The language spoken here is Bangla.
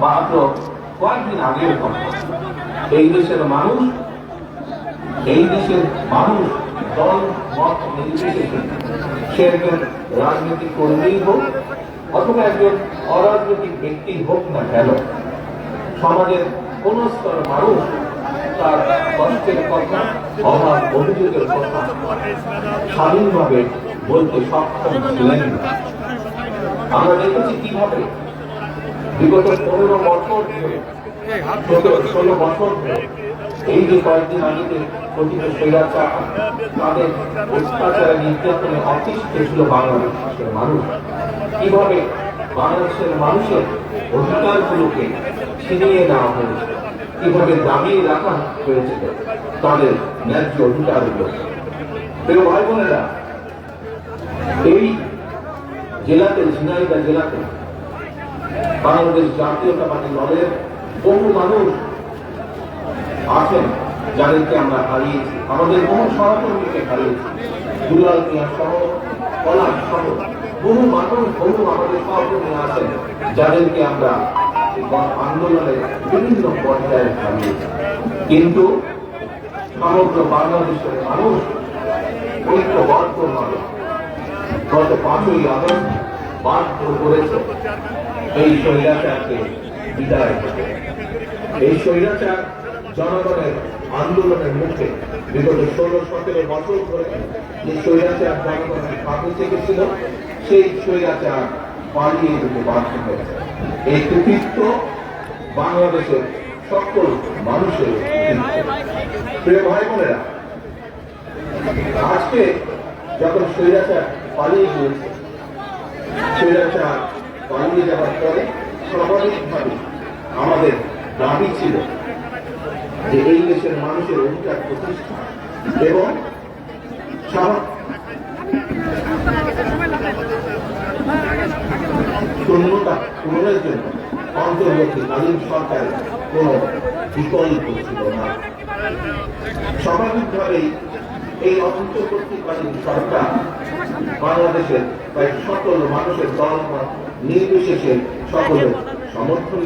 মাত্র কয়েকদিন আগের কথা এই দেশের মানুষ এই দেশের মানুষ দল মত নির্বিশেষে সে একজন রাজনৈতিক কর্মী হোক অথবা একজন অরাজনৈতিক ব্যক্তি হোক না কেন সমাজের কোন স্তর মানুষ তার কষ্টের কথা অভাব অভিযোগের কথা স্বাধীনভাবে বলতে সক্ষম ছিলেন আমরা দেখেছি কীভাবে বিগত পনেরো বছর ধরে ষোলো বছর এই যে কয়েকদিন আগে কথিত স্বৈরাচার, তাদের অত্যাচারে নির্যাতনে অতিষ্ঠ ছিল বাংলাদেশের মানুষ। কীভাবে বাংলাদেশের মানুষের অধিকারগুলোকে ছিনিয়ে নেওয়া হয়েছে, কীভাবে দাবিয়ে রাখা হয়েছিল তাদের ন্যায্য অধিকারগুলো। প্রিয় ভাই বোনেরা, এই জেলাতে ঝিনাইদা জেলাতে বাংলাদেশ জাতীয়তাবাদী দলের বহু মানুষ আছেন যাদেরকে আমরা হারিয়েছি। আমাদের বহু সহকর্মীকে হারিয়েছি। দুলাল মিয়া সহ, পলাশ সহ, বহু মানুষ, বহু আমাদের সহকর্মী আছেন যাদেরকে আমরা আন্দোলনের বিভিন্ন পর্যায়ে হারিয়েছি। কিন্তু সমগ্র বাংলাদেশের মানুষ ঐক্যবদ্ধভাবে গত পাঁচই আগস্ট বাধ্য করেছে। এই স্বৈরাচারকে বিদায় এই স্বৈরাচার জনগণের আন্দোলনের মুখে বিগত ষোলো, সতেরো বছর ধরে যে স্বৈরাচার জনগণের সাথে থেকেছিল সেই স্বৈরাচার পালিয়ে যেতে বাধ্য হয়েছে এই কৃতিত্ব বাংলাদেশের সকল মানুষের। প্রিয় ভাই বোনেরা আজকে যখন স্বৈরাচার পালিয়ে গিয়েছে, স্বৈরাচার পালিয়ে যাওয়ার পরে স্বাভাবিকভাবে আমাদের দাবি ছিল যে এই দেশের মানুষের অধিকার প্রতিষ্ঠা এবং শূন্যতা পূরণের জন্য অন্তর্বর্তীকালীন সরকারের কোন বিকল্প ছিল না। স্বাভাবিকভাবেই এই অন্তর্বর্তীকালীন সরকার বাংলাদেশের প্রায় সকল মানুষের দল নির্বিশেষে সকলের সমর্থন